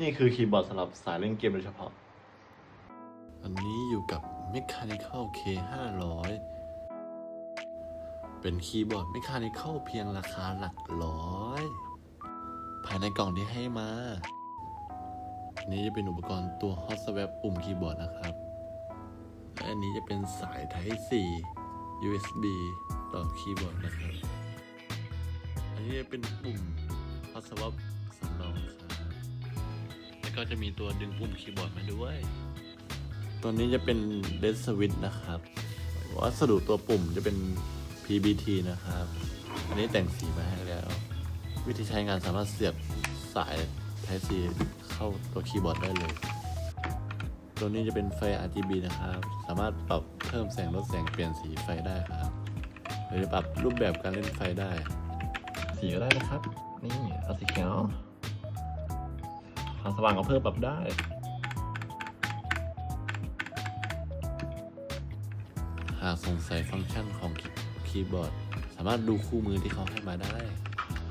นี่คือคีย์บอร์ดสำหรับสายเล่นเกมโดยเฉพาะ อันนี้อยู่กับ Mechanical K 500เป็นคีย์บอร์ด Mechanical เพียงราคาหลักร้อย ภายในกล่องที่ให้มา อันนี้จะเป็นอุปกรณ์ตัว Hot Swap ปุ่มคีย์บอร์ดนะครับ และอันนี้จะเป็นสาย Type C USB ต่อคีย์บอร์ดนะครับ อันนี้จะเป็นปุ่ม Hot Swap สำรองครับ แล้วก็จะมีตัวดึงปุ่มคีย์บอร์ดมาด้วย ตัวนี้จะเป็น d e d Switch นะครับ วัสดุตัวปุ่มจะเป็น PBT นะครับ อันนี้แต่งสีมาให้แล้ว วิธีใช้งานสามารถเสียบสาย Type C เข้าตัวคีย์บอร์ดได้เลย ตัวนี้จะเป็นไฟ RGB นะครับ สามารถปรับเพิ่มแสงลดแสงเปลี่ยนสีไฟได้ครับหรือปรับรูปแบบการเล่นไฟได้ สีก็ได้นะครับ นี่เอาสีเขียว ความสว่างก็เพิ่มปรับได้ หากสงสัยฟังก์ชันของคีย์บอร์ด สามารถดูคู่มือที่เขาให้มาได้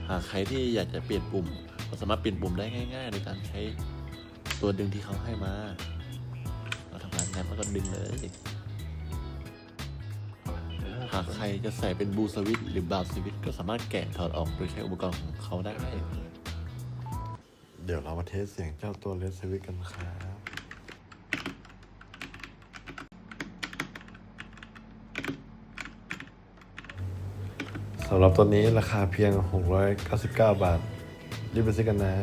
หากใครที่อยากจะเปลี่ยนปุ่ม ก็สามารถเปลี่ยนปุ่มได้ง่าย ๆ โดยการใช้ตัวดึงที่เขาให้มา เราทำงานงั้นแล้วก็ดึงเลย หากใครจะใส่เป็นบูสวิตหรือบาสวิตก็สามารถแกะถอดออกโดยใช้อุปกรณ์ของเขาได้ ดี๋ยวเรามาเทสเสียงเจ้าตัวเลสวิกกันครับสำหรับตัวนี้ราคาเพียง 699 บาท รีบไปซื้อกันนะ